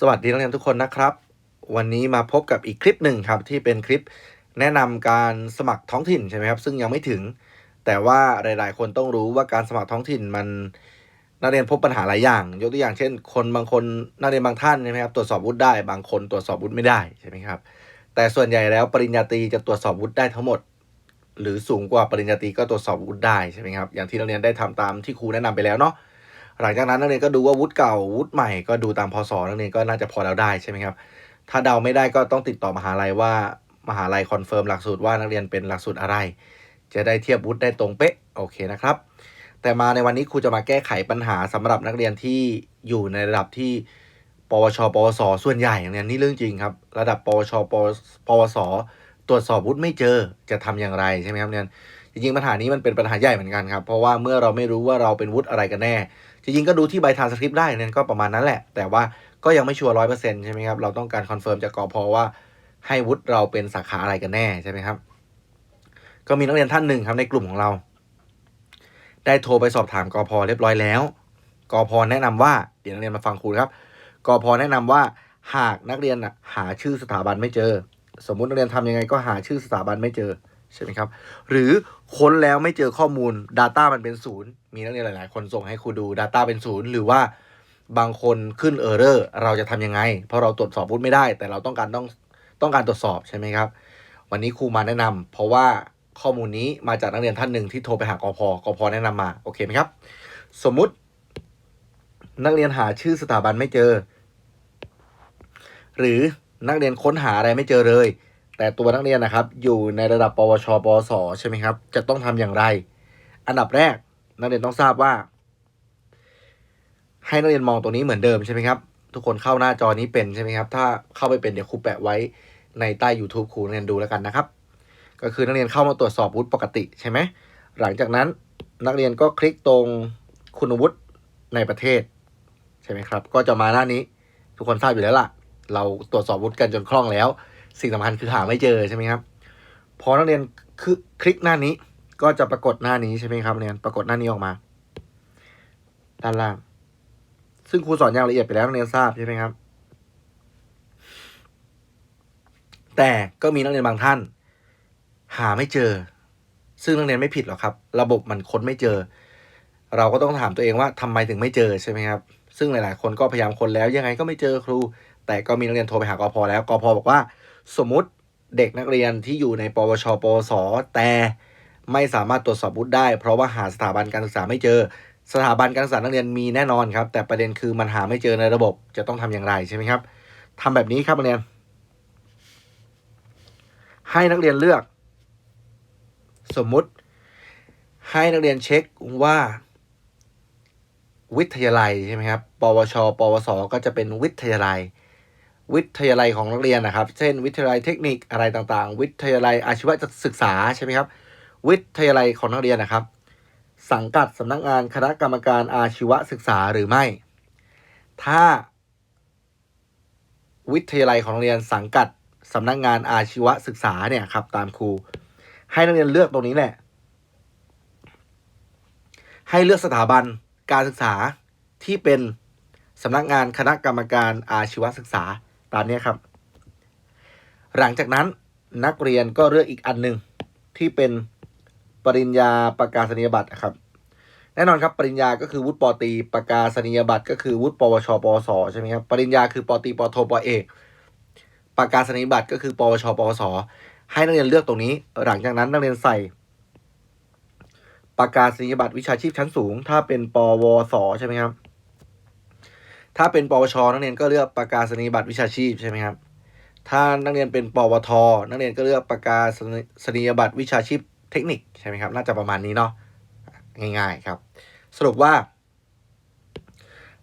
สวัสดีนักเรียนทุกคนนะครับ วันนี้มาพบกับอีกคลิปหนึ่งครับ ที่เป็นคลิปแนะนำการสมัครท้องถิ่นใช่ไหมครับ ซึ่งยังไม่ถึง แต่ว่าหลาย ๆ คนต้องรู้ว่าการสมัครท้องถิ่นมันนักเรียนพบปัญหาหลายอย่าง ยกตัวอย่างเช่น คนบางคนนักเรียนบางท่านใช่ไหมครับตรวจสอบวุฒิได้ บางคนตรวจสอบวุฒิไม่ได้ใช่ไหมครับ แต่ส่วนใหญ่แล้วปริญญาตรีจะตรวจสอบวุฒิได้ทั้งหมด หรือสูงกว่าปริญญาตรีก็ตรวจสอบวุฒิได้ใช่ไหมครับอย่างที่นักเรียนได้ทำตามที่ครูแนะนำไปแล้วเนาะ หลังจากนั้นนักเรียนก็ดูว่าวุฒิเก่าวุฒิใหม่ก็ดูตามพศนักเรียนก็น่าจะพอแล้วได้ใช่ไหมครับ ถ้าเดาไม่ได้ก็ต้องติดต่อมหาลัยว่ามหาลัยคอนเฟิร์มหลักสูตรว่านักเรียนเป็นหลักสูตรอะไร จะได้เทียบวุฒิได้ตรงเป๊ะโอเคนะครับ แต่มาในวันนี้ครูจะมาแก้ไขปัญหาสำหรับนักเรียนที่อยู่ในระดับที่ปวช ปวส ส่วนใหญ่เนี่ยนี่เรื่องจริงครับ ระดับ ปวช ปวปวส ตรวจสอบวุฒิไม่เจอจะทำอย่างไรใช่ไหมครับเนี่ยจริงๆปัญหานี้มันเป็นปัญหาใหญ่เหมือนกันครับ เพราะว่าเมื่อเราไม่รู้ว่าเราเป็นวุฒิอะไรกันแน่ จริงๆก็ดูที่ใบทานสคริปต์ได้นี่ยก็ประมาณนั้นแหละ แต่ว่าก็ยังไม่ชัวร์ร้อยเปอร์เซ็นต์ใช่ไหมครับเราต้องการคอนเฟิร์มจากกอพว่าให้วุฒิเราเป็นสาขาอะไรกันแน่ใช่ไหมครับ ก็มีนักเรียนท่านหนึ่งครับในกลุ่มของเรา ได้โทรไปสอบถามกอพเรียบร้อยแล้วกอพแนะนำว่าเดี๋ยวนักเรียนมาฟังครูครับกอพแนะนำว่าหากนักเรียนหาชื่อสถาบันไม่เจอ สมมุตินักเรียนทำยังไงก็หาชื่อสถาบันไม่เจอ ใช่ไหมครับ หรือค้นแล้วไม่เจอข้อมูล Data มันเป็นศูนย์มีนักเรียนหลาย ๆ คนส่งให้ครูดู Data เป็นศูนย์หรือว่าบางคนขึ้นเออร์เรอร์เราจะทำยังไง เพราะเราตรวจสอบวุฒิไม่ได้ แต่เราต้องการต้องต้องการตรวจสอบใช่ไหมครับ วันนี้ครูมาแนะนำเพราะว่าข้อมูลนี้มาจากนักเรียนท่านหนึ่งที่โทรไปหากอพกอพแนะนำมาโอเคไหมครับ สมมุติ นักเรียนหาชื่อสถาบันไม่เจอ หรือนักเรียนค้นหาอะไรไม่เจอเลย แต่ตัวนักเรียนนะครับ อยู่ในระดับปวชปวสใช่ไหมครับ จะต้องทำอย่างไร อันดับแรกนักเรียนต้องทราบว่า ให้นักเรียนมองตัวนี้เหมือนเดิมใช่ไหมครับ ทุกคนเข้าหน้าจอนี้เป็นใช่ไหมครับ ถ้าเข้าไปเป็นเดี๋ยวครูแปะไว้ในใต้ YouTube ครูนักเรียนดูแล้วกันนะครับ ก็คือนักเรียนเข้ามาตรวจสอบวุฒิปกติใช่ไหมหลังจากนั้นนักเรียนก็คลิกตรงคุณวุฒิในประเทศใช่ไหมครับ ก็จะมาหน้านี้ทุกคนทราบอยู่แล้วล่ะ เราตรวจสอบวุฒิกันจนคล่องแล้ว สิ่งสำคัญคือหาไม่เจอใช่ไหมครับ พอนักเรียนคือคลิกหน้านี้ก็จะปรากฏหน้านี้ใช่ไหมครับเรียนปรากฏหน้านี้ออกมา ด้านล่าง ซึ่งครูสอนอย่างละเอียดไปแล้วนักเรียนทราบใช่ไหมครับ แต่ก็มีนักเรียนบางท่าน หาไม่เจอ ซึ่งนักเรียนไม่ผิดหรอกครับ ระบบมันค้นไม่เจอ เราก็ต้องถามตัวเองว่าทำไมถึงไม่เจอใช่ไหมครับ ซึ่งหลาย ๆ คนก็พยายามค้นแล้วยังไงก็ไม่เจอครู แต่ก็มีนักเรียนโทรไปหากอพอแล้วกอพอบอกว่า สมมติเด็กนักเรียนที่อยู่ในปวช ปวส แต่ไม่สามารถตรวจสอบวุฒิได้ เพราะว่าหาสถาบันการศึกษาไม่เจอ สถาบันการศึกษานักเรียนมีแน่นอนครับ แต่ประเด็นคือมันหาไม่เจอในระบบจะต้องทำอย่างไรใช่ไหมครับทำแบบนี้ครับนักเรียน ให้นักเรียนเลือก สมมุติ ให้นักเรียนเช็คว่า วิทยาลัยใช่ไหมครับ ปวช ปวส ก็จะเป็นวิทยาลัย วิทยาลัยของนักเรียนนะครับ เช่น วิทยาลัยเทคนิคอะไรต่างๆ วิทยาลัยอาชีวศึกษาใช่ไหมครับ วิทยาลัยของนักเรียนนะครับ สังกัดสำนักงานคณะกรรมการอาชีวศึกษาหรือไม่ ถ้า วิทยาลัยของโรงเรียนสังกัดสำนักงานอาชีวศึกษาเนี่ยครับตามครู ให้นักเรียนเลือกตรงนี้แหละ ให้เลือกสถาบันการศึกษาที่เป็นสำนักงานคณะกรรมการอาชีวศึกษา ตามนี้ครับ หลังจากนั้นนักเรียนก็เลือกอีกอันหนึ่งที่เป็นปริญญาประกาศนียบัตรครับ แน่นอนครับปริญญาก็คือวุฒิปอตีประกาศนียบัตรก็คือวุฒิปวชปวสใช่ไหมครับปริญญาคือปอตีปอโทปอเอกประกาศนียบัตรก็คือ ปวชปวสให้นักเรียนเลือกตรงนี้ หลังจากนั้นนักเรียนใส่ประกาศนียบัตรวิชาชีพชั้นสูง ถ้าเป็นปวสใช่ไหมครับ ถ้าเป็นปวช นักเรียนก็เลือกประกาศนียบัตรวิชาชีพใช่ไหมครับ ถ้านักเรียนเป็นปวท นักเรียนก็เลือกประกาศนียบัตรวิชาชีพเทคนิคใช่ไหมครับ น่าจะประมาณนี้เนาะ ง่าย ๆครับ สรุปว่า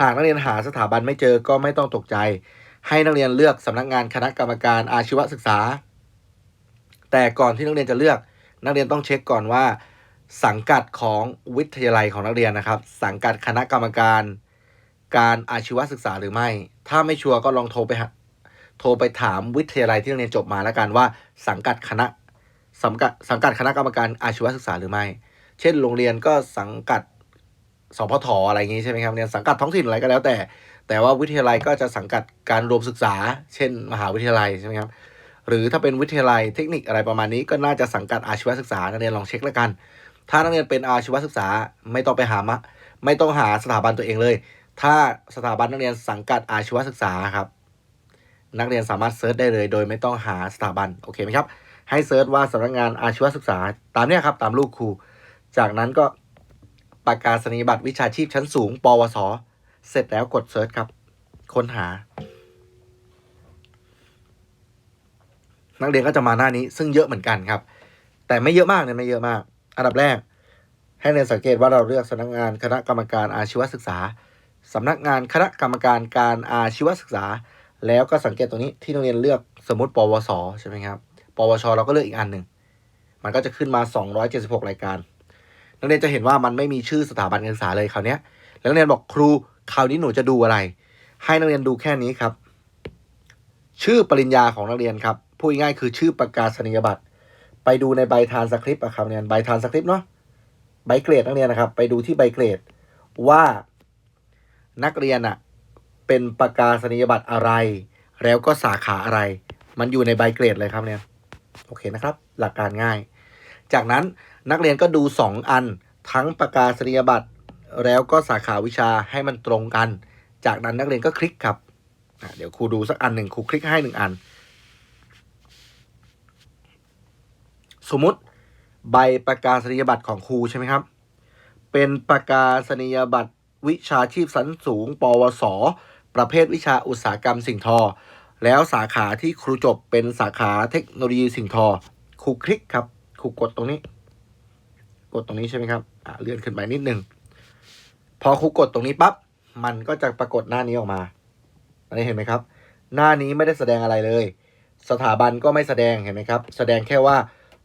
หากนักเรียนหาสถาบันไม่เจอก็ไม่ต้องตกใจ ให้นักเรียนเลือกสำนักงานคณะกรรมการอาชีวศึกษา แต่ก่อนที่นักเรียนจะเลือก นักเรียนต้องเช็คก่อนว่า สังกัดของวิทยาลัยของนักเรียนนะครับ สังกัดคณะกรรมการ การอาชีวศึกษาหรือไม่ ถ้าไม่ชัวร์ก็ลองโทรไปโทรไปถามวิทยาลัยที่เรียนจบมาแล้วกันว่า สังกัดคณะสังกัดสังกัดคณะกรรมการอาชีวศึกษาหรือไม่ เช่น โรงเรียนก็สังกัดสพทอะไรอย่างนี้ใช่ไหมครับเนี่ยสังกัดท้องถิ่นอะไรก็แล้วแต่ แต่ว่าวิทยาลัยก็จะสังกัดการรวมศึกษา เช่น มหาวิทยาลัยใช่ไหมครับหรือถ้าเป็นวิทยาลัยเทคนิคอะไรประมาณนี้ก็น่าจะสังกัดอาชีวศึกษานักเรียนลองเช็คแล้วกัน ถ้านักเรียนเป็นอาชีวศึกษาไม่ต้องไปหามะไม่ต้องหาสถาบันตัวเองเลย ถ้าสถาบันนักเรียนสังกัดอาชีวศึกษาครับ นักเรียนสามารถเซิร์ชได้เลย โดยไม่ต้องหาสถาบันโอเคไหมครับ ให้เซิร์ชว่าสำนักงานอาชีวศึกษา ตามเนี้ยครับ ตามลูกครู จากนั้นก็ประกาศนียบัตรวิชาชีพชั้นสูง ปวส เสร็จแล้วกดเซิร์ชครับ ค้นหา นักเรียนก็จะมาหน้านี้ ซึ่งเยอะเหมือนกันครับ แต่ไม่เยอะมากเนี่ยไม่เยอะมาก อันดับแรก ให้เรียนสังเกตว่าเราเลือกสำนักงานคณะกรรมการอาชีวศึกษา สำนักงานคณะกรรมการการอาชีวศึกษา แล้วก็สังเกตตรงนี้ที่นักเรียนเลือกสมมติ ปวสใช่ไหมครับ ปวชเราก็เลือกอีกอันหนึ่ง มันก็จะขึ้นมา 276 รายการ นักเรียนจะเห็นว่ามันไม่มีชื่อสถาบันการศึกษาเลยคราวนี้แล้วนักเรียนบอกครูคราวนี้หนูจะดูอะไร ให้นักเรียนดูแค่นี้ครับ ชื่อปริญญาของนักเรียนครับ พูดง่ายคือชื่อประกาศนียบัตร ไปดูในใบทานสคริปต์อะครับเนี่ยใบทานสคริปต์เนาะ ใบเกรดนักเรียนนะครับ ไปดูที่ใบเกรดว่า นักเรียนอะเป็นประกาศนียบัตรอะไร แล้วก็สาขาอะไร มันอยู่ในใบเกรดเลยครับเนี่ยโอเคนะครับ หลักการง่าย จากนั้นนักเรียนก็ดู 2 อัน ทั้งประกาศนียบัตรแล้วก็สาขาวิชาให้มันตรงกัน จากนั้นนักเรียนก็คลิกครับเดี๋ยวครูดูสักอันหนึ่งครูคลิกให้หนึ่งอัน สมมุติใบประกาศนียบัตรของครูใช่ไหมครับ เป็นประกาศนียบัตร วิชาชีพสันสูง ปวส ประเภทวิชาอุตสาหกรรมสิ่งทอ แล้วสาขาที่ครูจบเป็นสาขาเทคโนโลยีสิ่งทอ ครูคลิกครับ ครูกดตรงนี้ กดตรงนี้ใช่ไหมครับอ่าเลื่อนขึ้นไปนิดนึง พอครูกดตรงนี้ปั๊บ มันก็จะปรากฏหน้านี้ออกมาอันนี้เห็นไหมครับ หน้านี้ไม่ได้แสดงอะไรเลย สถาบันก็ไม่แสดงเห็นไหมครับ แสดงแค่ว่า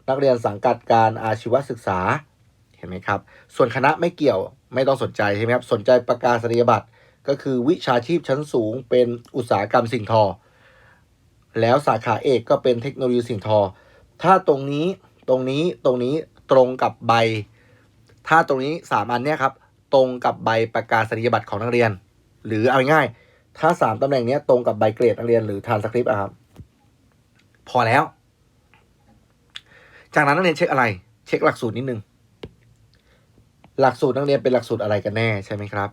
นักเรียนสังกัดการอาชีวศึกษา เห็นไหมครับ ส่วนคณะไม่เกี่ยว ไม่ต้องสนใจใช่ไหมครับ สนใจประกาศนียบัตรก็คือวิชาชีพชั้นสูงเป็นอุตสาหกรรมสิ่งทอ แล้วสาขาเอกก็เป็นเทคโนโลยีสิ่งทอ ถ้าตรงนี้ตรงนี้ตรงนี้ตรงกับใบ ถ้าตรงนี้สามอันเนี้ยครับ ตรงกับใบประกาศนียบัตรของนักเรียน หรือเอาง่ายถ้าสามตำแหน่งเนี้ยตรงกับใบเกรดนักเรียนหรือทานสคริปต์อะครับ พอแล้ว จากนั้นนักเรียนเช็คอะไร เช็คหลักสูตรนิดนึง หลักสูตรนักเรียนเป็นหลักสูตรอะไรกันแน่ใช่ไหมครับ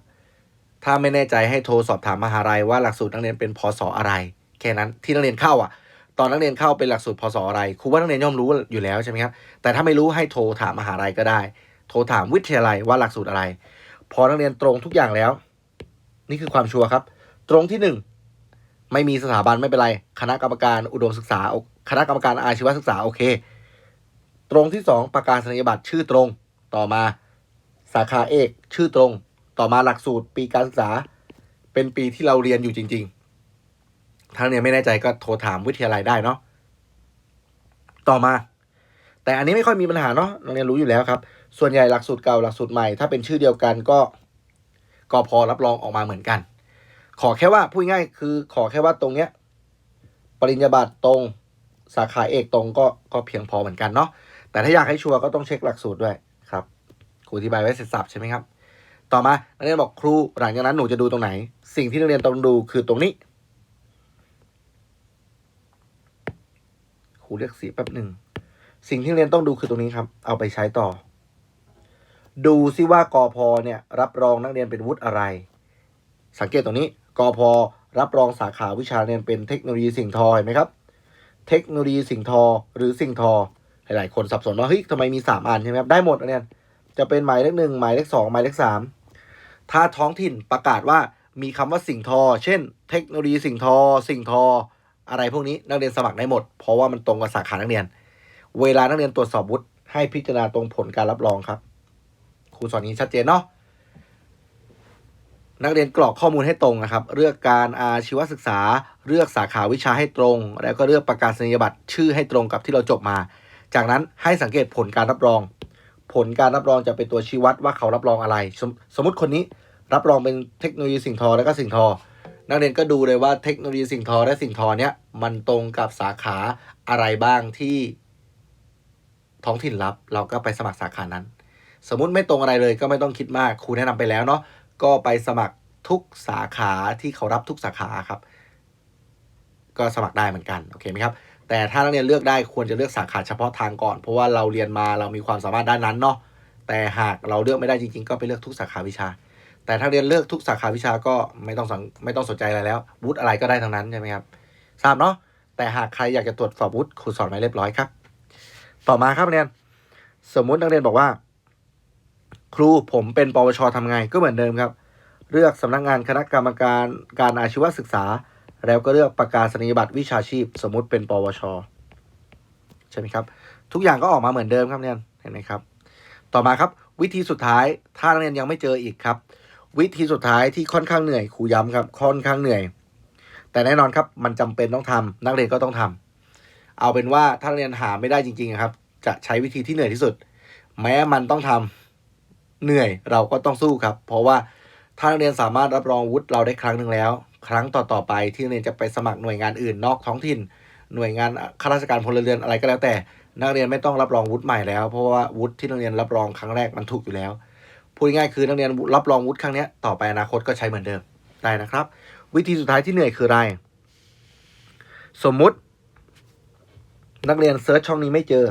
ถ้าไม่แน่ใจให้โทรสอบถามมหาลัยว่าหลักสูตรนักเรียนเป็นพศอะไร แค่นั้นที่นักเรียนเข้าอะ ตอนนักเรียนเข้าเป็นหลักสูตรพศอะไรครูว่านักเรียนย่อมรู้อยู่แล้วใช่ไหมครับแต่ถ้าไม่รู้ให้โทรถามมหาลัยก็ได้ โทรถามวิทยาลัยว่าหลักสูตรอะไร พอนักเรียนตรงทุกอย่างแล้ว นี่คือความชัวร์ครับ ตรงที่หนึ่งไม่มีสถาบันไม่เป็นไร คณะกรรมการอุดมศึกษา คณะกรรมการอาชีวศึกษาโอเค ตรงที่สองประกาศนียบัตรชื่อตรงต่อมา สาขาเอกชื่อตรง ต่อมาหลักสูตรปีการศึกษา เป็นปีที่เราเรียนอยู่จริง ๆ ถ้าเนี่ยไม่แน่ใจก็โทรถามวิทยาลัยได้เนาะต่อมา แต่อันนี้ไม่ค่อยมีปัญหาเนาะนักเรียนรู้อยู่แล้วครับ ส่วนใหญ่หลักสูตรเก่าหลักสูตรใหม่ถ้าเป็นชื่อเดียวกันก็ก็พอรับรองออกมาเหมือนกัน ขอแค่ว่าพูดง่ายคือขอแค่ว่าตรงเนี้ยปริญญาบัตรตรงสาขาเอกตรงก็ก็เพียงพอเหมือนกันเนาะแต่ถ้าอยากให้ชัวร์ก็ต้องเช็คหลักสูตรด้วย ครูอธิบายไว้เสร็จสับใช่ไหมครับ ต่อมานักเรียนบอกครูหลังจากนั้นหนูจะดูตรงไหน สิ่งที่นักเรียนต้องดูคือตรงนี้ครูเรียกสีแป๊บหนึ่งสิ่งที่นักเรียนต้องดูคือตรงนี้ครับ เอาไปใช้ต่อ ดูซิว่ากอพเนี่ย รับรองนักเรียนเป็นวุฒิอะไร สังเกตตรงนี้กอพรับรองสาขาวิชาเรียนเป็นเทคโนโลยีสิ่งทอเห็นไหมครับ เทคโนโลยีสิ่งทอหรือสิ่งทอ หลาย ๆ คนสับสนว่าเฮ้ยทำไมมีสามอันใช่ไหมครับ ได้หมดนักเรียน จะเป็นหมายเลขหนึ่งหมายเลขสองหมายเลขสามถ้าท้องถิ่นประกาศว่ามีคำว่าสิ่งทอ เช่น เทคโนโลยีสิ่งทอ สิ่งทอ อะไรพวกนี้นักเรียนสมัครได้หมด เพราะว่ามันตรงกับสาขานักเรียน เวลานักเรียนตรวจสอบวุฒิให้พิจารณาตรงผลการรับรองครับครูสอนนี้ชัดเจนเนาะนักเรียนกรอกข้อมูลให้ตรงนะครับ เลือกการอาชีวศึกษา เลือกสาขาวิชาให้ตรง แล้วก็เลือกประกาศนียบัตรชื่อให้ตรงกับที่เราจบมา จากนั้นให้สังเกตผลการรับรอง ผลการรับรองจะเป็นตัวชี้วัดว่าเขารับรองอะไรสมสมมติคนนี้รับรองเป็นเทคโนโลยีสิ่งทอแล้วก็สิ่งทอ นักเรียนก็ดูเลยว่าเทคโนโลยีสิ่งทอและสิ่งทอเนี้ยมันตรงกับสาขาอะไรบ้างที่ท้องถิ่นรับ เราก็ไปสมัครสาขานั้น สมมุติไม่ตรงอะไรเลยก็ไม่ต้องคิดมากครูแนะนำไปแล้วเนาะก็ไปสมัครทุกสาขาที่เขารับทุกสาขาครับ ก็สมัครได้เหมือนกัน โอเคไหมครับ แต่ถ้านักเรียนเลือกได้ควรจะเลือกสาขาเฉพาะทางก่อน เพราะว่าเราเรียนมาเรามีความสามารถด้านนั้นเนาะแต่หากเราเลือกไม่ได้จริง ๆ ก็ไปเลือกทุกสาขาวิชา แต่ถ้าเรียนเลือกทุกสาขาวิชาก็ไม่ต้องสนไม่ต้องสนใจอะไรแล้ววุฒิอะไรก็ได้ทั้งนั้นใช่ไหมครับทราบเนาะแต่หากใครอยากจะตรวจสอบวุฒิครูสอนไว้เรียบร้อยครับ ต่อมาครับนักเรียน สมมุตินักเรียนบอกว่า ครูผมเป็นปวชทำไงก็เหมือนเดิมครับ เลือกสำนักงานคณะกรรมการการอาชีวศึกษา แล้วก็เลือกประกาศนียบัตรวิชาชีพ สมมุติเป็น ปวช ใช่ไหมครับ ทุกอย่างก็ออกมาเหมือนเดิมครับเนี่ยเห็นไหมครับ ต่อมาครับวิธีสุดท้ายถ้านักเรียนยังไม่เจออีกครับ วิธีสุดท้ายที่ค่อนข้างเหนื่อยครูย้ำครับ ค่อนข้างเหนื่อย แต่แน่นอนครับมันจำเป็นต้องทำนักเรียนก็ต้องทำเอาเป็นว่าถ้านักเรียนหาไม่ได้จริงๆครับ จะใช้วิธีที่เหนื่อยที่สุด แม้มันต้องทำเหนื่อยเราก็ต้องสู้ครับ เพราะว่าถ้านักเรียนสามารถรับรองวุฒิเราได้ครั้งหนึ่งแล้ว ครั้งต่อๆไปที่นักเรียนจะไปสมัครหน่วยงานอื่นนอกท้องถิ่น หน่วยงานข้าราชการพลเรือนอะไรก็แล้วแต่ นักเรียนไม่ต้องรับรองวุฒิใหม่แล้ว เพราะว่าวุฒิที่นักเรียนรับรองครั้งแรกมันถูกอยู่แล้วพูดง่ายคือนักเรียนรับรองวุฒิครั้งนี้ต่อไปอนาคตก็ใช้เหมือนเดิมได้นะครับ วิธีสุดท้ายที่เหนื่อยคืออะไร สมมุติ นักเรียนเซิร์ชช่องนี้ไม่เจอ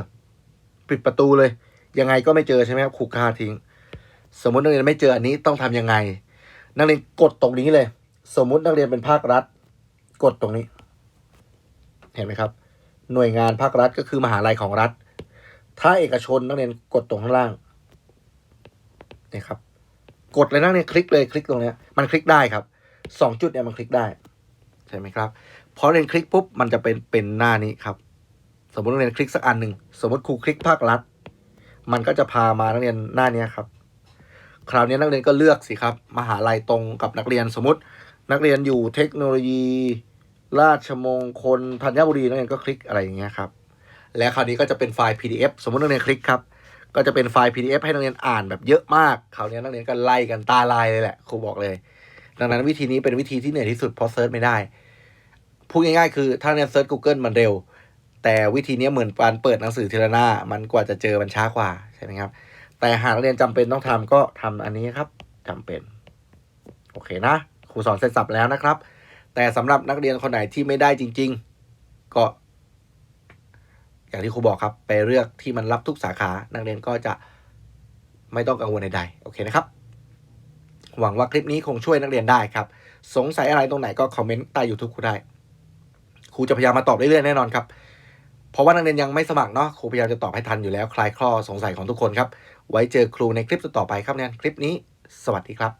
ปิดประตูเลย ยังไงก็ไม่เจอใช่ไหมครับขู่คาทิ้ง สมมตินักเรียนไม่เจออันนี้ต้องทำยังไง นักเรียนกดตรงนี้เลย สมมุตินักเรียนเป็นภาครัฐ กดตรงนี้ เห็นไหมครับ หน่วยงานภาครัฐก็คือมหาลัยของรัฐ ถ้าเอกชนนักเรียนกดตรงข้างล่างนี่ครับ กดเลยนักเรียนคลิกเลยคลิกตรงนี้มันคลิกได้ครับสองจุดเนี่ยมันคลิกได้ใช่ไหมครับพอเรียนคลิกปุ๊บมันจะเป็นเป็นหน้านี้ครับ สมมตินักเรียนคลิกสักอันหนึ่งสมมติครูคลิกภาครัฐ มันก็จะพามานักเรียนหน้านี้ครับ คราวนี้นักเรียนก็เลือกสิครับมหาลัยตรงกับนักเรียนสมมติ นักเรียนอยู่เทคโนโลยี ราชมงคลธัญบุรีนักเรียนก็คลิกอะไรอย่างเงี้ยครับ และคราวนี้ก็จะเป็นไฟล์ PDF สมมตินักเรียนคลิกครับก็จะเป็นไฟล์ PDF ให้นักเรียนอ่านแบบเยอะมากคราวนี้นักเรียนก็ไล่กันตาลายเลยแหละครูบอกเลย ดังนั้นวิธีนี้เป็นวิธีที่เหนื่อยที่สุดเพราะเซิร์ชไม่ได้พูดง่ายๆคือถ้าเนี่ยเซิร์ช Google มันเร็ว แต่วิธีนี้เหมือนการเปิดหนังสือทีละหน้า มันกว่าจะเจอมันช้ากว่าใช่ไหมครับ แต่หากนักเรียนจำเป็นต้องทำก็ทำอันนี้ครับจำเป็น โอเคนะ ครูสอนเสร็จสับแล้วนะครับ แต่สำหรับนักเรียนคนไหนที่ไม่ได้จริง ๆ ก็ อย่างที่ครูบอกครับ ไปเลือกที่มันรับทุกสาขา นักเรียนก็จะไม่ต้องกังวลใดๆโอเคนะครับ หวังว่าคลิปนี้คงช่วยนักเรียนได้ครับ สงสัยอะไรตรงไหนก็คอมเมนต์ใต้ YouTube ครูได้ ครูจะพยายามมาตอบเรื่อยๆแน่นอนครับ เพราะว่านักเรียนยังไม่สมัครเนาะ ครูพยายามจะตอบให้ทันอยู่แล้ว คลายข้อสงสัยของทุกคนครับ ไว้เจอครูในคลิปต่อไปครับเนี่ยคลิปนี้ สวัสดีครับ